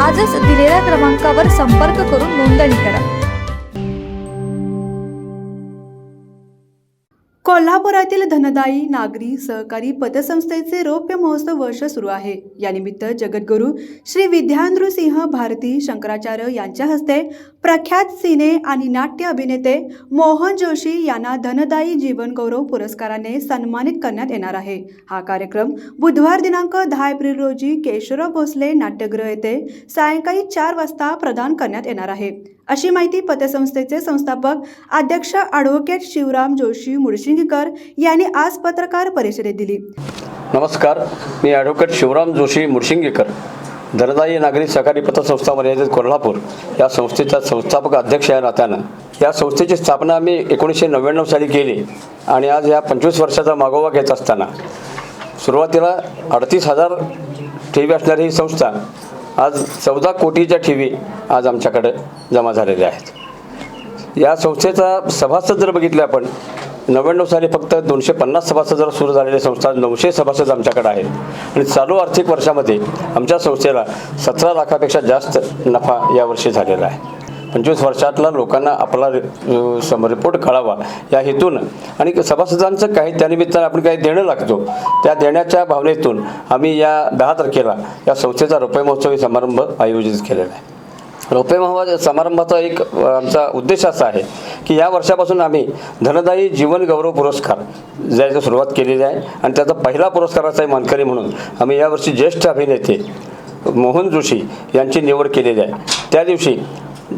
आजच दिलेल्या क्रमांकावर संपर्क करून नोंदणी करा. कोल्हापुरातील धनदायी नागरी सहकारी पतसंस्थेचे रौप्य महोत्सव वर्ष सुरू आहे. यानिमित्त जगद्गुरू श्री विद्यानृसिंह भारती शंकराचार्य यांच्या हस्ते प्रख्यात सिने आणि नाट्य अभिनेते मोहन जोशी यांना धनदायी जीवन गौरव पुरस्काराने सन्मानित करण्यात येणार आहे. हा कार्यक्रम बुधवार दिनांक दहा एप्रिल रोजी केशवराव भोसले नाट्यगृह येथे सायंकाळी चार वाजता प्रदान करण्यात येणार आहे. अशी माहिती पतसंस्थेचे संस्थापक अध्यक्ष ॲडव्होकेट शिवराम जोशी मुळशिंगकर यांनी आज पत्रकार परिषदेत दिली. नमस्कार मी ॲडव्होकेट शिवराम जोशी मुळशिंगेकर धनदायी नागरी सहकारी पतसंस्था मर्यादित कोल्हापूर या संस्थेचा संस्थापक अध्यक्ष या नात्यानं. या संस्थेची स्थापना आम्ही एकोणीसशे नव्याण्णव साली केली आणि आज या पंचवीस वर्षाचा मागोवा घेत असताना सुरुवातीला अडतीस हजार ठेवी असणारी ही संस्था आज चौदा कोटीच्या ठेवी आज आमच्याकडे जमा झालेल्या आहेत. या संस्थेचा सभासद जर बघितलं आपण नव्याण्णव साली फक्त दोनशे पन्नास सभासद जर सुरू झालेली संस्था नऊशे सभासद आमच्याकडे आहेत. आणि चालू आर्थिक वर्षामध्ये आमच्या संस्थेला सतरा लाखापेक्षा जास्त नफा यावर्षी झालेला आहे. पंचवीस वर्षातला लोकांना आपला सम रिपोर्ट कळावा. या हेतून. आणि सभासदांचं काही त्यानिमित्तानं आपण काही देणं लागतो. त्या देण्याच्या भावनेतून आम्ही या दहा तारखेला या संस्थेचा रुपये महोत्सवी समारंभ आयोजित केलेला आहे. रोपे महोत्सव समारंभाचा एक आमचा उद्देश असा आहे की या वर्षापासून आम्ही धनदायी जीवन गौरव पुरस्कार द्यायची सुरुवात केलेली आहे. आणि त्याचा पहिला पुरस्काराचा मानकरी म्हणून. आम्ही यावर्षी ज्येष्ठ अभिनेते मोहन जोशी यांची निवड केलेली आहे. त्या दिवशी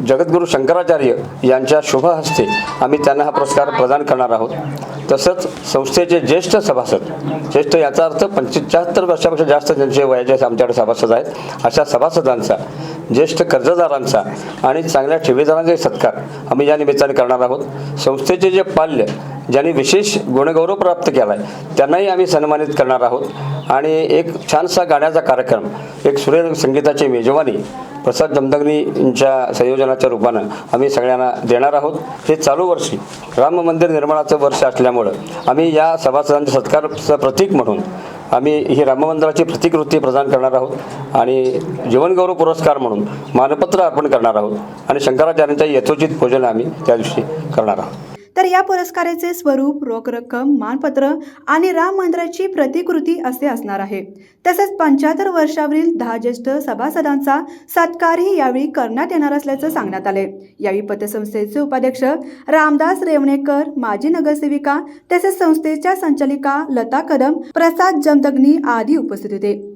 जगद्गुरू शंकराचार्य यांच्या शुभ हस्ते आम्ही त्यांना हा पुरस्कार प्रदान करणार आहोत. तसंच संस्थेचे ज्येष्ठ सभासद ज्येष्ठ याचा अर्थ पंचेचाहत्तर वर्षापेक्षा जास्त ज्यांचे वयाचे आमच्याकडे सभासद आहेत अशा सभासदांचा ज्येष्ठ कर्जदारांचा आणि चांगल्या ठेवीदारांचा सत्कार आम्ही या निमित्ताने करणार आहोत. संस्थेचे जे पाल्य ज्यांनी विशेष गुणगौरव प्राप्त केला आहे त्यांनाही आम्ही सन्मानित करणार आहोत. आणि एक छानसा गाण्याचा कार्यक्रम एक सुरेंद्र संगीताची मेजवानी प्रसाद जमदग्नी यांच्या संयोजनाच्या रूपानं आम्ही सगळ्यांना देणार आहोत. हे चालू वर्षी राम मंदिर निर्माणाचं वर्ष असल्यामुळं आम्ही या सभासदांच्या सत्कारचं प्रतीक म्हणून आम्ही ही राम मंदिराची प्रतिकृती प्रदान करणार आहोत आणि जीवनगौरव पुरस्कार म्हणून मानपत्र अर्पण करणार आहोत आणि शंकराचार्यांच्या यथोचित पूजन आम्ही त्या दिवशी करणार आहोत. तर या पुरस्काराचे स्वरूप रोख रक्कम मानपत्र आणि राम मंदिराची प्रतिकृती असे असणार आहे. तसेच पंच्याहत्तर वर्षावरील दहा ज्येष्ठ सभासदांचा सत्कारही यावेळी करण्यात येणार असल्याचं सांगण्यात आले. यावेळी पतसंस्थेचे उपाध्यक्ष रामदास रेवणेकर माजी नगरसेविका तसेच संस्थेच्या संचालिका लता कदम प्रसाद जमदग्नी आदी उपस्थित होते.